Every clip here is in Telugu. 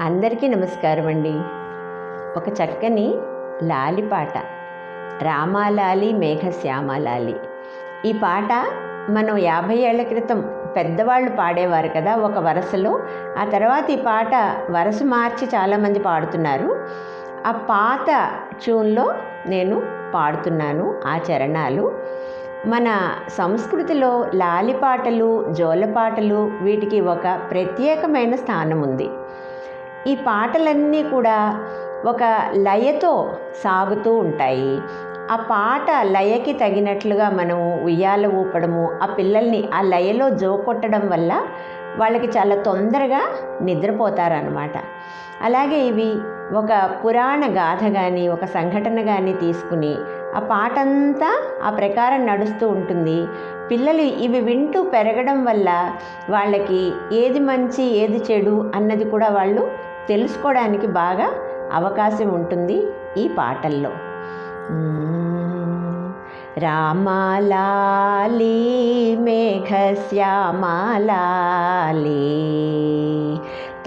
అందరికీ నమస్కారం అండి. ఒక చక్కని లాలి పాట. రామాలాలి మేఘశ్యామలాలి. ఈ పాట మనం యాభై ఏళ్ళ క్రితం పెద్దవాళ్ళు పాడేవారు కదా ఒక వరసలో. ఆ తర్వాత ఈ పాట వరస మార్చి చాలామంది పాడుతున్నారు. ఆ పాత ట్యూన్లో నేను పాడుతున్నాను ఆ చరణాలు. మన సంస్కృతిలో లాలిపాటలు జోలపాటలు వీటికి ఒక ప్రత్యేకమైన స్థానం ఉంది. ఈ పాటలన్నీ కూడా ఒక లయతో సాగుతూ ఉంటాయి. ఆ పాట లయకి తగినట్లుగా మనము ఉయ్యాల ఊపడము ఆ పిల్లల్ని ఆ లయలో జోకొట్టడం వల్ల వాళ్ళకి చాలా తొందరగా నిద్రపోతారనమాట అలాగే ఇవి ఒక పురాణ గాథ కానీ ఒక సంఘటన కానీ తీసుకుని ఆ పాటంతా ఆ ప్రకారం నడుస్తూ ఉంటుంది. పిల్లలు ఇవి వింటూ పెరగడం వల్ల వాళ్ళకి ఏది మంచి ఏది చెడు అన్నది కూడా వాళ్ళు తెలుసుకోవడానికి బాగా అవకాశం ఉంటుంది ఈ పాటల్లో. రామాలాలి మేఘశ్యామాలాలి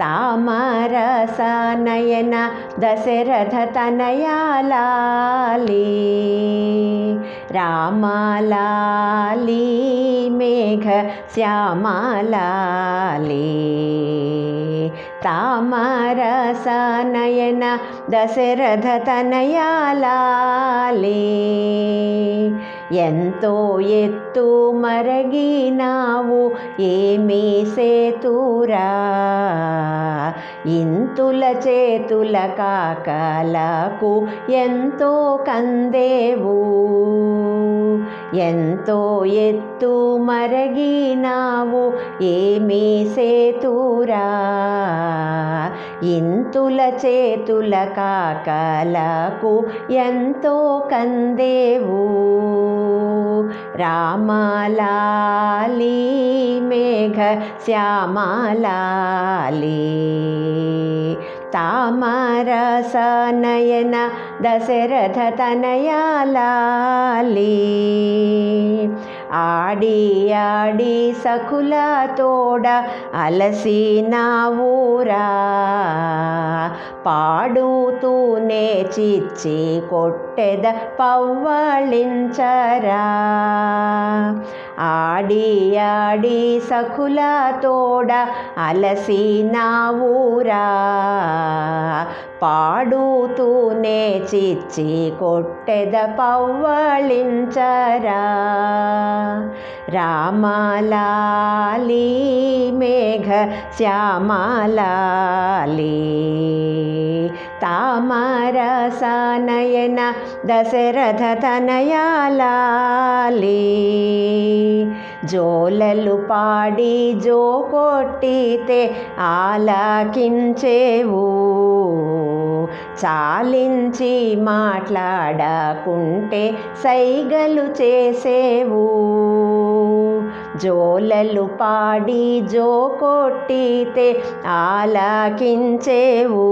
తామరసనయన దశరథ తనయాలాలి రామాలాలి మేఘ శ్యామాలాలి తామరసనయన దశరథ తనయాలాలి ఎంతో ఎత్తు మరగినావు ఏమీ సేతురా ఇంతుల చేతుల కాకలకు ఎంతో కందేవు ఎంతో ఎత్తు మరగినావు ఏమీ సేతురా? ఇంతుల చేతుల కాకలకు ఎంతో కందేవు. రామలాలి మేఘ శ్యామలాలి తామరసనయన దశరథ తనయాలి ఆడి ఆడి సకుల తోడ అలసినావురా పాడుతూనే చిచ్చి కొట్టెద పవ్వళించరా ఆడి ఆడి సకుల తోడ అలసినావురా పాడుతూనే చిచ్చి కొట్టెద పవ్వళించరా రామలాలి మేఘ శ్యామలాలి తామరసనయన దశరథ తనయాలాలి జోలలు పాడి జో కొట్టితే ఆలకించేవు. చాలించి మాట్లాడకుంటే సైగలు చేసేవు. జోలలు పాడి జో కొట్టితే ఆలకించేవు.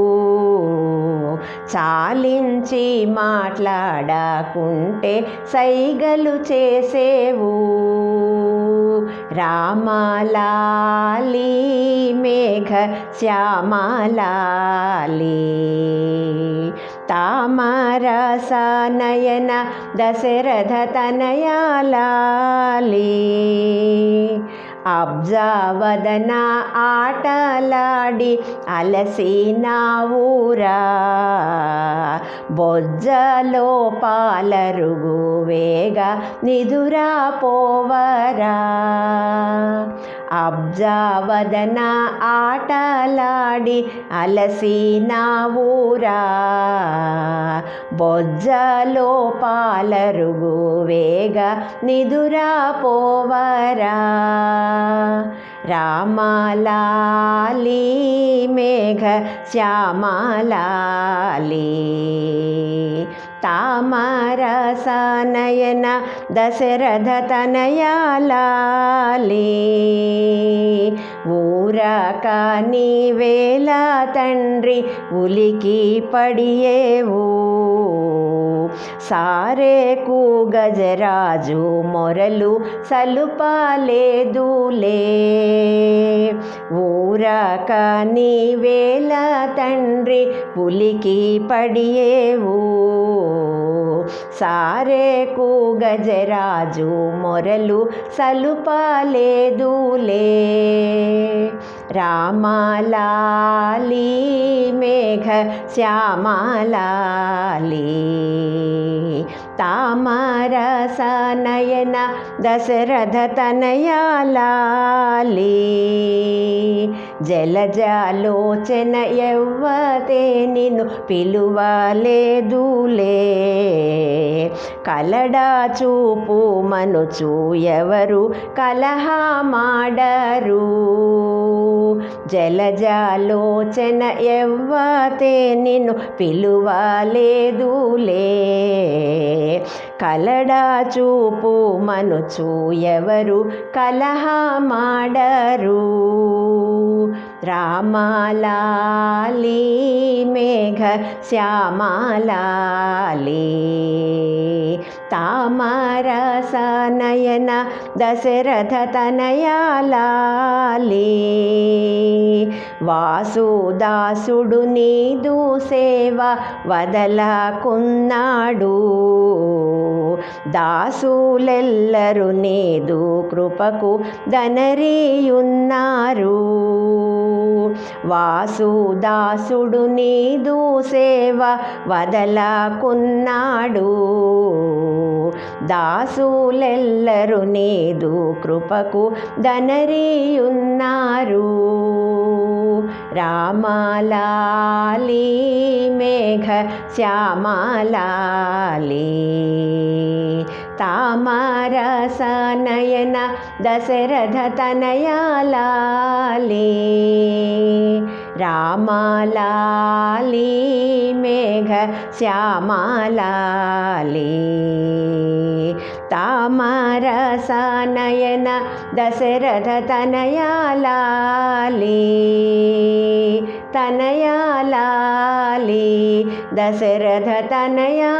చాలించి మాట్లాడకుంటే సైగలు చేసేవు. రామలాలి మేఘ శ్యామలాలి. తామరసనయన దశరథ తనయాలాలి. అబ్జావదన ఆటలాడి అలసినావురా బొజ్జలో పాలరుగు వేగ నిదురా పోవరా. అబ్జావదన ఆటలాడి అలసినావురా బొజ్జలో పాలరుగు వేగ నిదురా పోవరా. రామలాలి మేఘ శ్యామలాలి. తామరసనయన దశరథ తనయాలాలి ఊరక నీ వేల తండ్రి ఉలికి పడియేవు సారేకు గజరాజు మొరలు సలుపాలేదులే. ఊరక నీవేల తండ్రి పులికి పడియేవు. సారేకు గజరాజు మొరలు సలుపాలేదులే. రామాలాలి మేఘ శ్యామాలాలి अमरसनयन दशरथ तनया लाली। జలజాలోచన ఎవ్వతే నిన్ను పిలువలేదులే కలడా చూపు మనుచు ఎవరు కలహమాడరు జలజాలోచన ఎవ్వతే నిన్ను పిలువలేదులే కలడా చూపు మనుచు ఎవరు కలహమాడరు రామాలాలి మేఘ శ్యామాలాలి. తామరసనయన దశరథ తనయాలాలి. వాసుదాసుడు నీదు సేవ వదలకున్నాడు. దాసులెల్లరు నీదు కృపకు దనరీయున్నారు వాసుదాసుడు నీదు సేవ వదలకున్నాడు. దాసులెల్లరు నీదు కృపకు దనరియున్నారు రామాలాలి మేఘ శ్యామాలాలి तामारसनयन दशरथतनयालाले तनयाला मेघ श्यामालाली तामारसनयन नयना दशरथ तनया